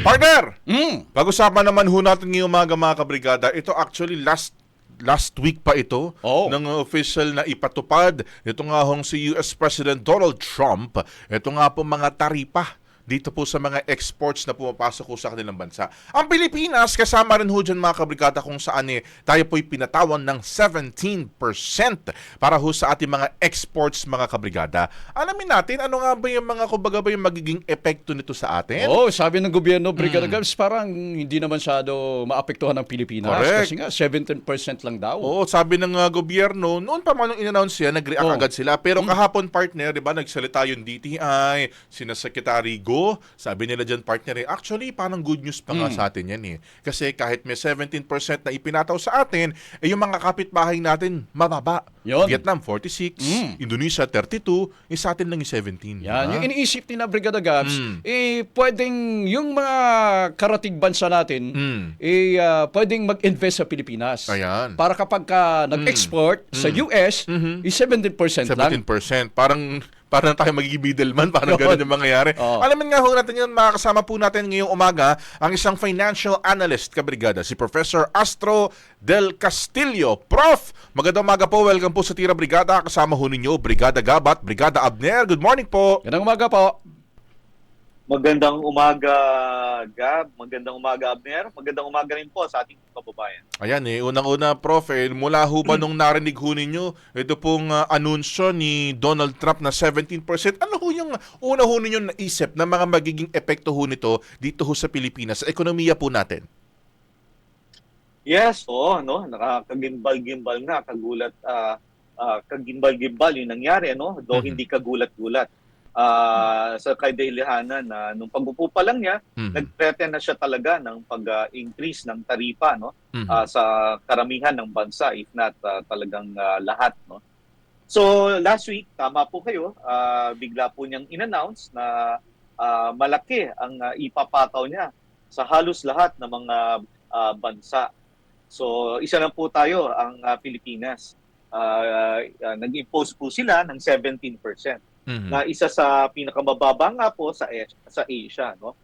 Partner! Mm. Pag-usapan naman ho natin ngayong umaga mga kabrigada. Ito actually last last week pa ito Oh. ng official na ipatupad. Ito nga hong si US President Donald Trump. Ito nga po mga taripa dito po sa mga exports na pumapasok ho sa kanilang bansa. Ang Pilipinas, kasama rin ho dyan mga kabrigada kung saan eh, tayo po'y pinatawan ng 17% para ho sa ating mga exports mga kabrigada. Alamin natin, ano nga ba yung mga, kumbaga ba yung magiging epekto nito sa atin? Oh, sabi ng gobyerno, Brigada Gabs, parang hindi naman masyado maapektuhan ng Pilipinas. Correct. Kasi nga, 17% lang daw. Oo, sabi ng uh, gobyerno, noon pa man nung in-announce yan, nag-react Oh. agad sila. Pero kahapon partner, di ba, nagsalita yung DTI, sina Secretary Go, sabi nila dyan partner, eh, actually, parang good news pa nga Mm. sa atin yan eh. Kasi kahit may 17% na ipinataw sa atin, eh yung mga kapitbahay natin, mababa. Yun. Vietnam, 46, Mm. Indonesia, 32, eh sa atin lang yung 17. Yan, di ba? yung iniisip ni na Brigada Gabs, Mm. eh, pwedeng yung mga karatig bansa natin, Mm. eh, ah, pwedeng mag-invest sa Pilipinas. Ayan. Para kapag ka nag-export sa US, Mhm. is 17% lang. 17%. Parang parang tayo magiging middleman, parang ganun yung mangyayari. Oo. Alamin nga ho natin yun, makakasama po natin ngayong umaga ang isang financial analyst kabrigada, si Professor Astro Del Castillo. Prof, magandang umaga po. Welcome po sa Tira Brigada. Kasama ho ninyo, Brigada Gabat, Brigada Abner. Good morning po. Yan ang umaga po. Magandang umaga, Gab. Magandang umaga, Abner. Magandang umaga rin po sa ating kababayan. Ayan eh, unang-una prof, eh, mula ho ba nung narinig ho ninyo, ito pong ah, anunsyo ni Donald Trump na 17%, ano ho yung una ho ninyo naisip na mga magiging epekto ho nito dito ho sa Pilipinas, sa ekonomiya po natin? Yes, oo, no? Nakakagimbal-gimbal nga, kagulat, ah ah, kagimbal-gimbal yung nangyari, no? Do Mhm. hindi kagulat-gulat. Ah, sa kadailihanan na nung pag-upo pa lang niya, Mhm. nag-threaten na siya talaga ng pag-increase ng taripa, no? Mhm. ah, sa karamihan ng bansa, if not ah, talagang ah, lahat, no? So, last week, tama po kayo, ah, bigla po niyang in-announce na ah, malaki ang ah, ipapataw niya sa halos lahat ng mga ah, bansa. So, isa na po tayo, ang ah, Pilipinas. Ah, ah, nag-impose po sila ng 17% Mhm. na isa sa pinakamababa nga po sa Asia, sa Asia no.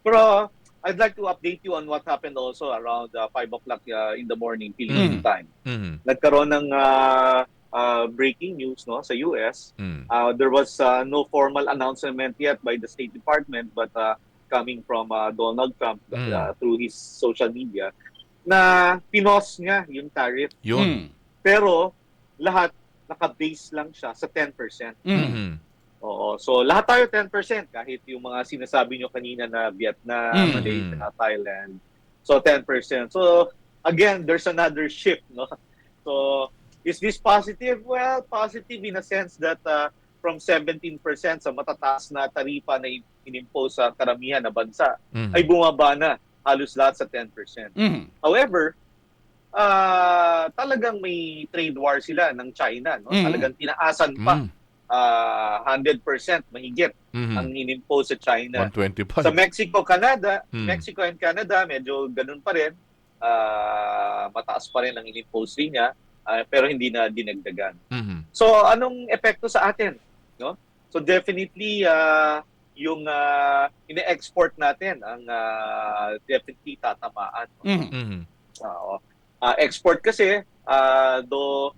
Pero I'd like to update you on what happened also around uh, 5 o'clock uh, in the morning Philippine Mm. time. Mhm. Nagkaroon ng uh, uh, breaking news no sa US. Mhm. Uh, there was uh, no formal announcement yet by the State Department but uh, coming from uh, Donald Trump uh, Mm. through his social media na pinos niya yung tariff Yun. Mm. pero lahat naka-base lang siya sa 10%. Mm. Mhm. Oo. So lahat tayo 10% kahit yung mga sinasabi nyo kanina na Vietnam, Mm. Malaysia, Thailand. So 10%. So again, there's another shift, no? So is this positive? Well, positive in a sense that uh, from 17% sa matataas na taripa na inimpose sa karamihan na bansa Mhm. ay bumaba na halos lahat sa 10%. Mm. However, ah talagang may trade war sila ng China, no? Mm. Talagang tinaasan pa Mhm. ah 100% mahigit Mhm. ang inimpose sa China. 125. Sa Mexico, Canada, Mm. Mexico and Canada, medyo ganun pa rin. Ah, mataas pa rin ang inimpose niya, ah, pero hindi na dinagdagan. Mhm. So, anong epekto sa atin? No? So, definitely, ah, yung uh, ine-export natin ang ah, definitely tatamaan. no? Mm. Mhm. Ah, export kasi ah do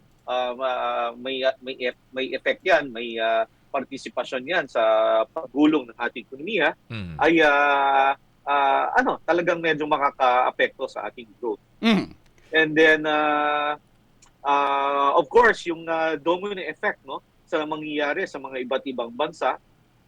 ma- may may may effect 'yan, may ah, partisipasyon 'yan sa paggulong ng ating ekonomiya Mhm. ay ah, ah, ano, talagang medyo makakaapekto sa ating growth. Mm. And then ah, ah, of course, yung ah, domino effect no sa mangyayari sa mga iba't ibang bansa,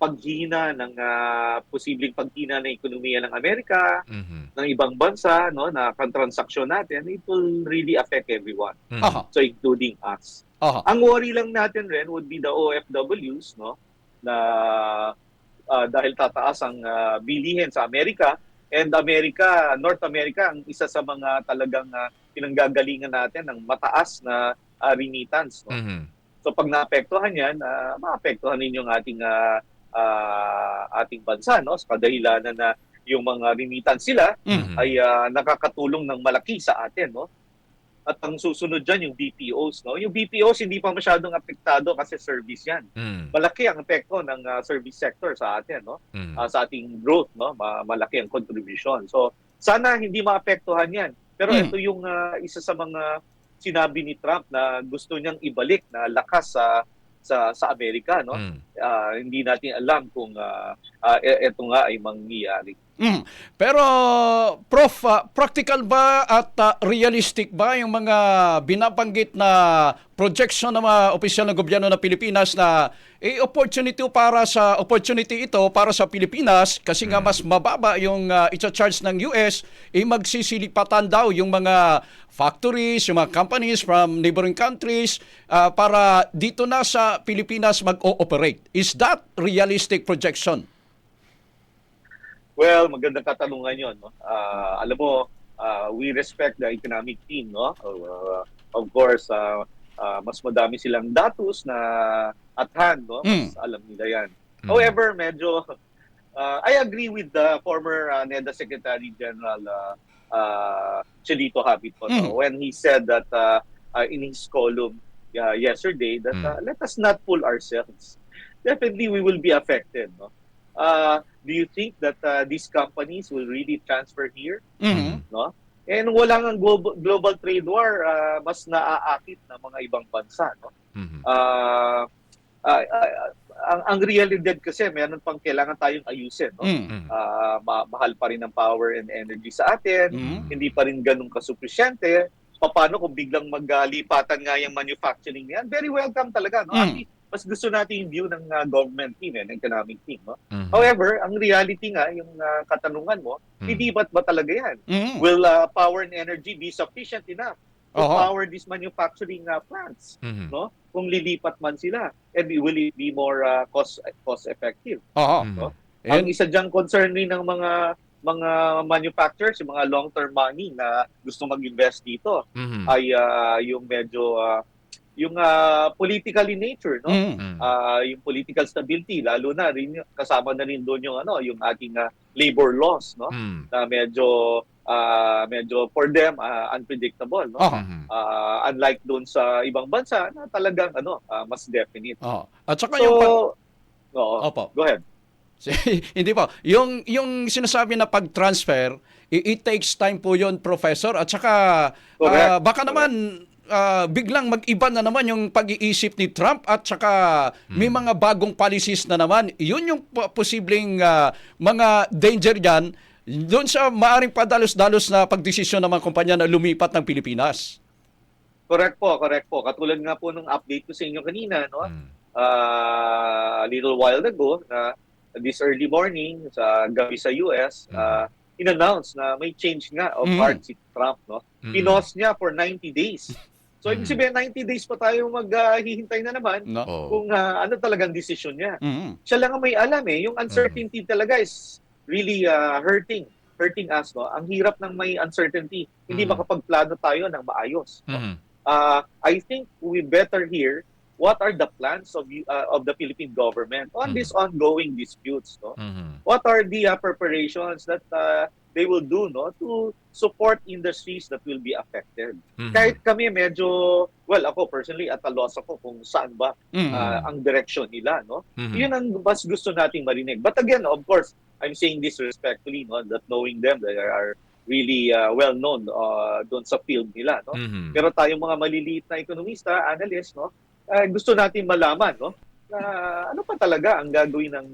paghina ng ah, posibleng paghina ng ekonomiya ng Amerika, Mhm. ng ibang bansa no na transaksyon natin it will really affect everyone Mhm. Aha. so including us Aha. ang worry lang natin rin would be the OFWs no na ah, dahil tataas ang ah, bilihin sa Amerika and America North America ang isa sa mga talagang ah, pinanggagalingan natin ng mataas na ah, remittance no Mhm. so pag naapektuhan yan uh, maapektuhan din yung ating ah, ah, ating bansa no sa kadahilanan na yung mga remittance sila Mm. ay ah, nakakatulong ng malaki sa atin no At ang susunod dyan, yung BPOs. No? Yung BPOs, hindi pa masyadong apektado kasi service yan. Mm. Malaki ang epekto ng ah, service sector sa atin. No? Mm. ah, sa ating growth, no? Ma- malaki ang contribution. So, sana hindi maapektuhan 'yan. Pero Mm. ito yung ah, isa sa mga sinabi ni Trump na gusto niyang ibalik na lakas sa sa sa Amerika, no? Mm. Ah, hindi natin alam kung ah, ah, e- ito nga ay mangyayari. Mm. Pero prof, ah, practical ba at ah, realistic ba yung mga binabanggit na projection ng mga opisyal ng gobyerno ng Pilipinas na eh, opportunity para sa opportunity ito para sa Pilipinas kasi nga mas mababa yung uh, charge ng US eh magsisilipatan daw yung mga factories, yung mga companies from neighboring countries ah, para dito na sa Pilipinas mag-ooperate. Is that realistic projection? Well, magandang katanungan 'yon, no? Ah, alam mo, ah, we respect the economic team, no? Uh, of course, ah, ah, mas madami silang datos na at hand, no? Mas alam nila 'yan. Mm. However, medyo uh, I agree with the former uh, NEDA Secretary General uh, uh, Chelito Habito Mm. no, when he said that uh, uh, in his column uh, yesterday that uh, let us not fool ourselves. Definitely, we will be affected. No? Uh, do you think that uh, these companies will really transfer here? Mhm. No? And wala nga global, global trade war, uh, mas naaakit ng mga ibang bansa. No? Mhm. Ah, ah, ah, ang, ang realidad kasi meron pang kailangan tayong ayusin. No? Mm. Mm. Ah, ma- mahal pa rin ang power and energy sa atin. Mm. Hindi pa rin ganun kasupisyente. Paano kung biglang maglipatan nga yung manufacturing yan? Very welcome talaga. No? Mm. Actually, mas gusto natin yung view ng ah, government team, eh, ng economic team. No? Mhm. However, ang reality nga, yung ah, katanungan mo, Mm. hindi ba't ba talaga yan? Mm. Will ah, power and energy be sufficient enough to Oho. power these manufacturing ah, plants? Mhm. no? kung lilipat man sila and will it be more uh, cost cost effective Oo. Mhm. ang And, isa diyang concern rin ng mga mga manufacturers yung mga long term money na gusto mag-invest dito Mhm. ay uh, yung medyo uh, yung uh, political in nature no mm. Mm. Ah, yung political stability lalo na rin yung- kasama na rin doon yung ano yung ating uh, labor laws no Mm. na medyo ah, medyo for them ah, unpredictable no. Mhm. Ah, unlike doon sa ibang bansa na talagang ano ah, mas definite. Oo. At saka So, yung pag- oo, Opo. go ahead. hindi po. Yung yung sinasabi na pag-transfer, i- it takes time po 'yon, professor. At saka Correct. ah, baka naman ah, biglang mag-iba na naman yung pag-iisip ni Trump at saka may Hmm. mga bagong policies na naman. Yun yung po- posibleng ah, mga danger diyan doon sa maaring padalos-dalos na pagdesisyon ng mga kumpanya na lumipat ng Pilipinas. Correct po, correct po. Katulad nga po nung update ko sa inyo kanina, no? Mm. Ah, a little while ago na this early morning sa gabi sa US, Mm. ah, in-announce na may change nga of Mm. heart si Trump, no? Mm. Pinos niya for 90 days. So, ibig Mm. sabihin, 90 days pa tayo maghihintay na naman No? Kung ah, ano talagang desisyon niya. Mhm. siya lang ang may alam eh. Yung uncertainty talaga is really uh, hurting. Hurting us, no? Ang hirap ng may uncertainty. Hindi Mm. makapagplano tayo ng maayos. no? Mhm. Uh, I think we better hear what are the plans of uh, of the Philippine government on Mm. these ongoing disputes, no? Mhm. What are the uh, preparations that uh, they will do, no, to support industries that will be affected? Mhm. Kahit kami medyo, well, ako personally at a loss ako kung saan ba Mhm. uh, ang direction nila, no? Mhm. Yun ang mas gusto nating marinig. But again, of course, I'm saying this respectfully, no, that knowing them, they are really uh, well known uh, doon sa field nila, no. Mhm. Pero tayong mga maliliit na ekonomista, analyst, no, uh, gusto natin malaman, no, na ano pa talaga ang gagawin ng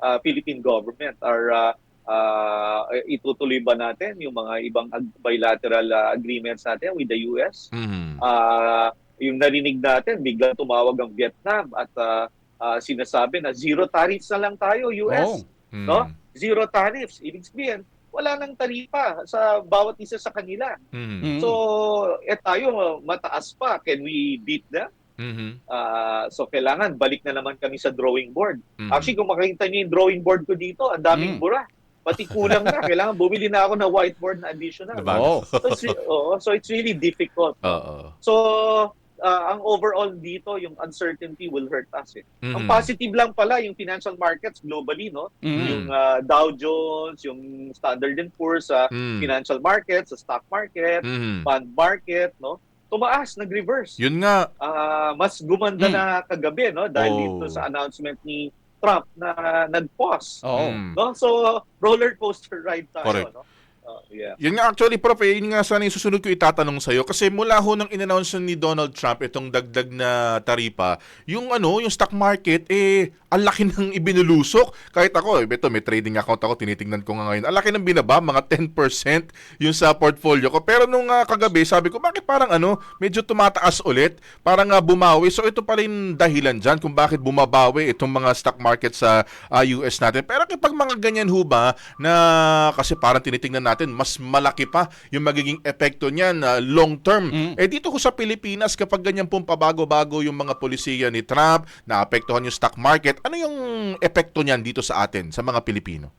uh, Philippine government or uh, uh, itutuloy ba natin yung mga ibang ag- bilateral uh, agreements natin with the US? Mhm. Ah, yung narinig natin, biglang tumawag ang Vietnam at ah, ah, sinasabi na zero tariffs na lang tayo, US. Oh. Mhm. no? Zero tariffs. Ibig sabihin, wala nang taripa sa bawat isa sa kanila. Mhm. Mhm. So, eh tayo, mataas pa. Can we beat them? Mhm. Ah, so, kailangan balik na naman kami sa drawing board. Mhm. Actually, kung makikita niyo yung drawing board ko dito, ang daming Mm. bura. Pati kulang na. Kailangan bumili na ako ng whiteboard na additional. Diba? Oh. So, it's, oo, so, it's really difficult. Oo. So, ah, ang overall dito, yung uncertainty will hurt us. Eh. Ang Mhm. positive lang pala, yung financial markets globally, no? Mhm. Yung ah, Dow Jones, yung Standard and Poor's sa Mhm. financial markets, sa stock market, Mhm. bond market, no? tumaas, nag-reverse. Yun nga. Ah, mas gumanda Mm. na kagabi no dahil Oh. dito sa announcement ni Trump na nag-pause. Oo. Mm. No? So roller coaster ride tayo Correct. no. Oh, yeah. Yun nga actually, Prof, eh, yun nga sana yung susunod ko itatanong sa'yo. Kasi mula ho nang in-announce ni Donald Trump itong dagdag na taripa, yung ano, yung stock market, eh, ang laki ng ibinulusok. Kahit ako, eh, ito, may trading account ako, tinitingnan ko nga ngayon. Ang laki ng binaba, mga 10% yung sa portfolio ko. Pero nung ah, kagabi, sabi ko, bakit parang ano, medyo tumataas ulit? Parang nga bumawi. So ito pala yung dahilan dyan kung bakit bumabawi itong mga stock market sa ah, US natin. Pero kapag mga ganyan ho ba, na kasi parang tinitingnan natin, mas malaki pa yung magiging epekto niyan na long term. Mm. Eh dito ko sa Pilipinas, kapag ganyan pong pabago-bago yung mga polisiya ni Trump, naapektuhan yung stock market, ano yung epekto niyan dito sa atin, sa mga Pilipino?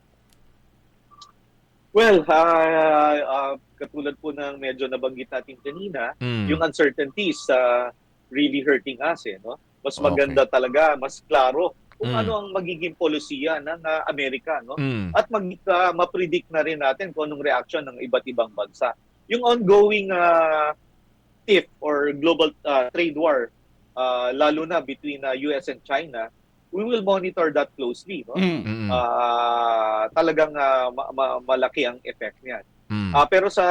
Well, ah, ah, katulad po ng medyo nabanggit natin kanina, Mm. yung uncertainties uh, really hurting us eh, no? Mas Okay. maganda talaga, mas klaro kung Mm. ano ang magiging polisiya ng ah, Amerika, no? Mm. At mag ah, ma-predict na rin natin kung anong reaction ng iba't ibang bansa. Yung ongoing uh, TIF or global ah, trade war ah, lalo na between ah, US and China, we will monitor that closely, no? Mm. Ah, talagang ah, ma- ma- malaki ang effect niyan. Mm. Ah, pero sa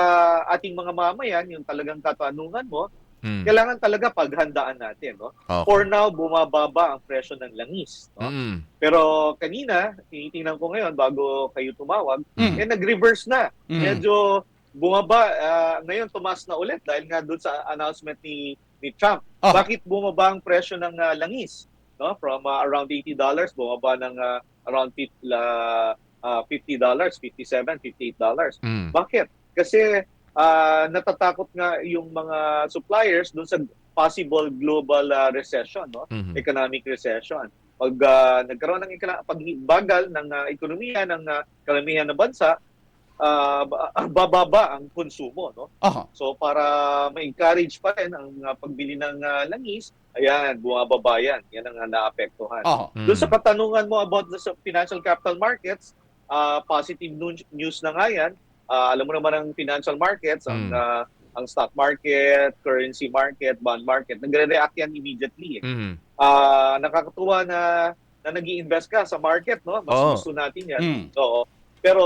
ating mga mamayan, yung talagang katanungan mo, Mm. kailangan talaga paghandaan natin, no? Okay. For now, bumababa ang presyo ng langis, no? Mm. Pero kanina, tinitingnan ko ngayon bago kayo tumawag, Mm. eh nag-reverse na. Mm. Medyo bumaba, ah, ngayon tumaas na ulit dahil nga doon sa announcement ni ni Trump. Ah. Bakit bumaba ang presyo ng ah, langis? No? From ah, around $80 bumaba ng ah, around 50 ah, ah, $50, 57, $58. Mm. Bakit? Kasi ah, natatakot nga yung mga suppliers doon sa possible global ah, recession, no? Mhm. Economic recession. Pag ah, nagkaroon ng pagbagal ng ah, ekonomiya ng ah, karamihan ng bansa, ba- bababa ang konsumo, no? Aha. So para ma-encourage pa rin ang ah, pagbili ng ah, langis, ayan, bumababa yan. Yan ang ah, naapektuhan. Aha. Mm. Doon sa katanungan mo about the financial capital markets, ah, positive news na nga yan. Ah, alam mo naman ang financial markets, ang Mm. ah, ang stock market, currency market, bond market, nagre-react yan immediately. Eh. Mhm. Ah, nakakatuwa na na nag invest ka sa market, no? Mas Oo. gusto natin yan. Mm. Oo. Pero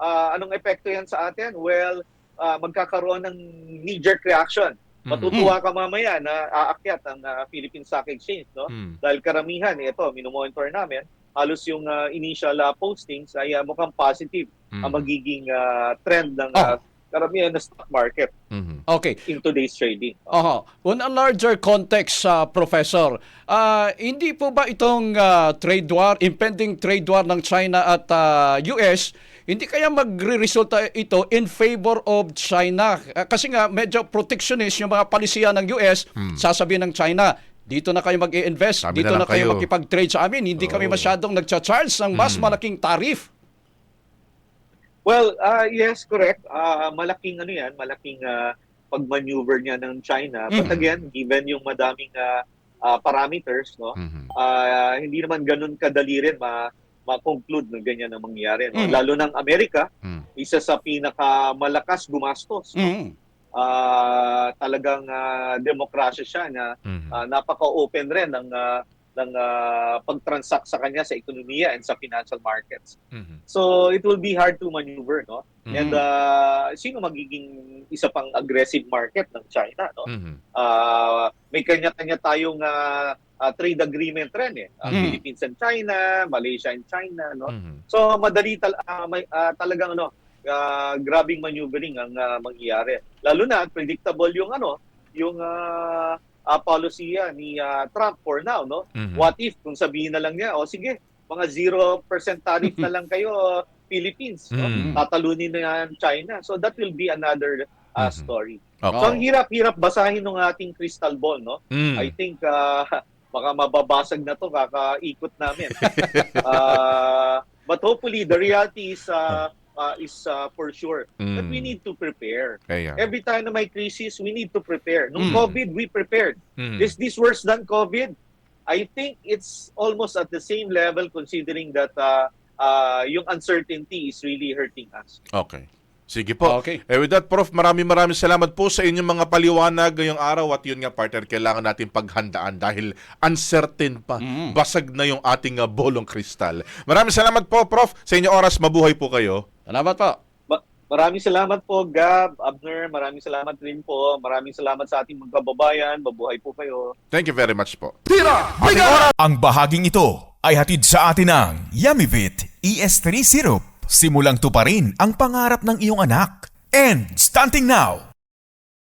ah, anong epekto yan sa atin? Well, ah, magkakaroon ng knee-jerk reaction. Mhm. Matutuwa ka mamaya na aakyat ang ah, Philippine Stock Exchange, no? Mm. dahil karamihan ito minomonitor namin halos yung ah, initial ah, postings ay ah, mukhang positive Mm. ang magiging ah, trend ng Ah. ah, karamihan na stock market Mhm. Okay. in today's trading. Aha. On a larger context, uh, Professor, ah, hindi po ba itong ah, trade war, impending trade war ng China at ah, US, hindi kaya magre-resulta ito in favor of China? Kasi nga, medyo protectionist yung mga palisiya ng US, Hmm. sasabihin ng China, dito na kayo mag-i-invest, Sabi dito na na, kayo kayo. makipag-trade sa amin, hindi kami Oo. masyadong nagcha-charge ng mas Hmm. malaking tarif. Well, ah, yes, correct. Ah, malaking ano yan, malaking ah, pagmaneuver niya ng China. But Mhm. again, given yung madaming ah, ah, parameters, no, Mhm. ah, hindi naman ganun kadali rin ma ma-conclude na ganyan ang mangyari. No? Mhm. Lalo ng Amerika, Mm. isa sa pinakamalakas gumastos. no? Mm. ah talagang ah, demokrasya siya na Mhm. ah, napaka-open rin ng ah, ng ah, pag-transact sa kanya sa ekonomiya and sa financial markets. Mhm. So it will be hard to maneuver, no? Mhm. And ah, sino magiging isa pang aggressive market ng China, no? Mhm. Ah, may kanya-kanya tayong ah, ah, trade agreement rin eh. Ang Mhm. Philippines and China, Malaysia and China, no? Mhm. So madali tal ah, may, ah, talagang ano, ah, grabing maneuvering ang ah, mangyayari. Lalo na predictable yung ano, yung ah, policy ah, ni ah, Trump for now, no? Mhm. What if kung sabihin na lang niya, o sige, mga 0% tariff na lang kayo Philippines, no? Mhm. Tatalunin na yan China. So that will be another ah, Mhm. story. Okay. So ang hirap-hirap basahin ng ating crystal ball, no? Mm. I think ah, baka mababasag na to kakaikot namin. Ah, but hopefully the reality is uh, uh, is uh, for sure that we Mm. need to prepare. Kaya. Every time na may crisis, we need to prepare. Nung Mm. COVID, we prepared. Mm. Is this worse than COVID? I think it's almost at the same level considering that uh, uh, yung uncertainty is really hurting us. Okay. Sige po. Okay. Eh with that, Prof, maraming maraming salamat po sa inyong mga paliwanag ngayong araw at yun nga, partner, kailangan natin paghandaan dahil uncertain pa. Basag na yung ating uh, bolong kristal. Maraming salamat po, Prof, sa inyong oras. Mabuhay po kayo. Salamat po. Ma- Maraming salamat po, Gab, Abner. Maraming salamat rin po. Maraming salamat sa ating mga kababayan. Mabuhay po kayo. Thank you very much po. Ang bahaging ito ay hatid sa atin ng Yummy ES3 Syrup. Simulang tuparin ang pangarap ng iyong anak. And stunting now,